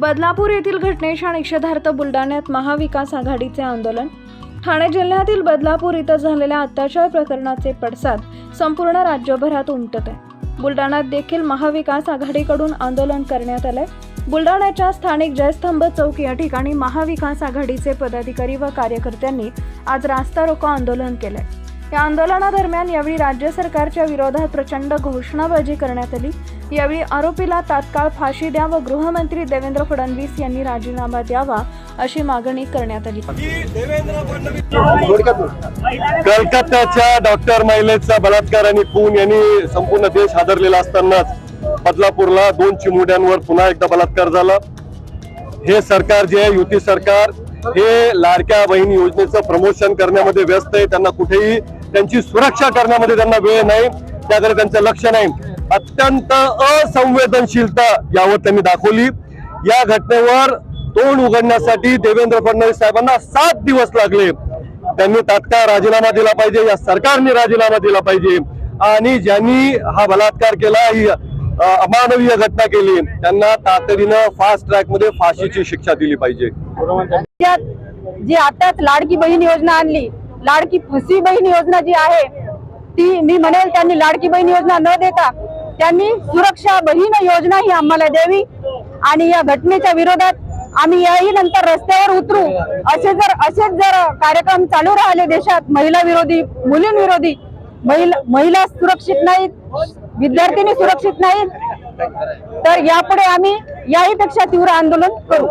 बदलापूर येथील घटनेच्या निषेधार्थ बुलढाण्यात महाविकास आघाडीचे आंदोलन. ठाणे जिल्ह्यातील बदलापूर इथं झालेल्या अत्याचार प्रकरणाचे पडसाद संपूर्ण राज्यभरात उमटत आहे. बुलढाण्यात देखील महाविकास आघाडीकडून आंदोलन करण्यात आलंय. बुलढाण्याच्या स्थानिक जयस्तंभ चौक या ठिकाणी महाविकास आघाडीचे पदाधिकारी व कार्यकर्त्यांनी आज रास्ता रोको आंदोलन केलंय. या आंदोलनादरम्यान यावेळी राज्य सरकारच्या विरोधात प्रचंड घोषणाबाजी करण्यात आली. यावेळी आरोपीला तात्काळ फाशी द्या व गृहमंत्री देवेंद्र फडणवीस यांनी राजीनामा द्यावा अशी मागणी करण्यात आली. कलकत्त्याच्या डॉक्टर महिलेचा बलात्कार आणि खून यांनी संपूर्ण देश हादरलेला असतानाच बदलापूरला दोन चिमुड्यांवर पुन्हा एकदा बलात्कार झाला. हे सरकार जे आहे युती सरकार हे लाडक्या बहीण योजनेचं प्रमोशन करण्यामध्ये व्यस्त आहे. त्यांना कुठेही त्यांची सुरक्षा करण्यामध्ये त्यांना वेळ नाही त्याकडे त्यांचं लक्ष नाही. अत्यंत असंवेदनशीलता यावर त्यांनी दाखवली. या घटनेवर तोंड उघडण्यासाठी देवेंद्र फडणवीस साहेबांना सात दिवस लागले. त्यांनी तात्काळ राजीनामा दिला पाहिजे या सरकारने राजीनामा दिला पाहिजे. आणि ज्यांनी हा बलात्कार केला ही अमानवीय घटना केली त्यांना तातडीनं फास्ट ट्रॅकमध्ये फाशीची शिक्षा दिली पाहिजे. जी आताच लाडकी बहीण योजना आणली लाडकी फसी बहीण योजना जी आहे ती मी म्हणेल त्यांनी लाडकी बहीण योजना न देता त्यांनी सुरक्षा बहीण योजना ही आम्हाला द्यावी. आणि या घटनेच्या विरोधात आम्ही याही नंतर रस्त्यावर उतरू. असे जर असेच जर कार्यक्रम चालू राहिले देशात महिला विरोधी मुलींविरोधी महिला महिला सुरक्षित नाहीत विद्यार्थिनी सुरक्षित नाहीत तर यापुढे आम्ही याही पेक्षा तीव्र आंदोलन करू.